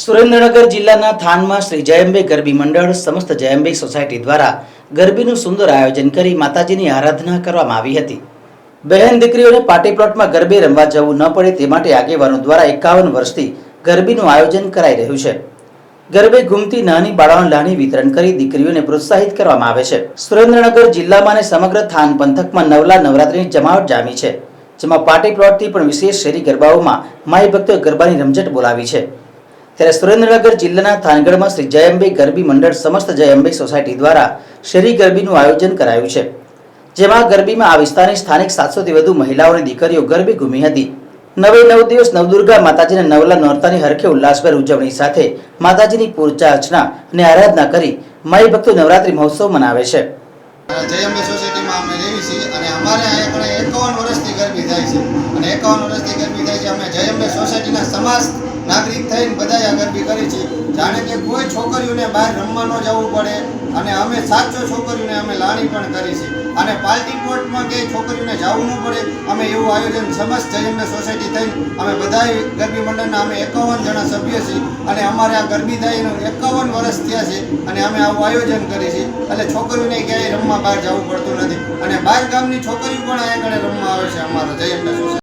સુરેન્દ્રનગર જિલ્લાના થાનમાં શ્રી જયંબે ગરબી મંડળ સમસ્ત જયંબે સોસાયટી દ્વારા ગરબીનું સુંદર આયોજન કરી માતાજીની આરાધના કરવામાં આવી હતી. બહેન દીકરીઓને પાર્ટી પ્લોટમાં ગરબે રમવા જવું ન પડે તે માટે આગેવાનો દ્વારા એકાવન વર્ષથી ગરબીનું આયોજન કરાઈ રહ્યું છે. ગરબે ઘૂમતી નાની બાળાઓને લાણી વિતરણ કરી દીકરીઓને પ્રોત્સાહિત કરવામાં આવે છે. સુરેન્દ્રનગર જિલ્લામાં અને સમગ્ર થાન પંથકમાં નવલા નવરાત્રીની જમાવટ જામી છે, જેમાં પાર્ટી પ્લોટથી પણ વિશેષ શેરી ગરબાઓમાં માઈ ભક્તો ગરબાની રમઝટ બોલાવી છે. ત્યારે સુરેન્દ્રનગર જિલ્લાના થાનગઢમાં શ્રી જયંબે ગરબી મંડળ સમસ્ત જયંબે સોસાયટી દ્વારા શેરી ગરબીનું આયોજન કરાયું છે, જેમાં ગરબીમાં આ વિસ્તારની સ્થાનિક સાતસોથી વધુ મહિલાઓ અને દીકરીઓ ગરબી ઘૂમી હતી. નવે નવ દિવસ નવદુર્ગા માતાજીના નવલા નોરતાની હરખે ઉલ્લાસભેર ઉજવણી સાથે માતાજીની પૂજા અર્ચના અને આરાધના કરી માઈ ભક્તો નવરાત્રી મહોત્સવ મનાવે છે. જયંબે સોસાયટીમાં અમે રહીએ છીએ અને અમારે અહીંયા એકાવન વર્ષથી ગરબી થાય છે. અને એકાવન વર્ષથી ગરબી થાય છે. અમે જય અંબે સોસાયટીના સમાજ નાગરિક થઈને બધાએ ગરબી કરી છે. જાણે કે કોઈ છોકરીઓને બહાર રમવા ન જવું પડે અને અમે સાચો છોકરીઓને અમે લાણી પણ કરી છે. અને પાર્ટી કોર્ટમાં કે છોકરીઓને જવું ન પડે, અમે એવું આયોજન સમસ્ત જય સોસાયટી થઈને અમે બધાય ગરબી મંડળના અમે એકાવન જણા સભ્ય છીએ અને અમારે આ ગરબી થાય એનું એકાવન વર્ષ થયા છે અને અમે આવું આયોજન કરી છે. એટલે છોકરીઓને ક્યાંય રમવા બહાર જવું પડતું નથી. અને બહાર ગામની છોકરીઓ પણ અહીંયા આગળ રમવા આવે છે અમારા જય સોસાયટી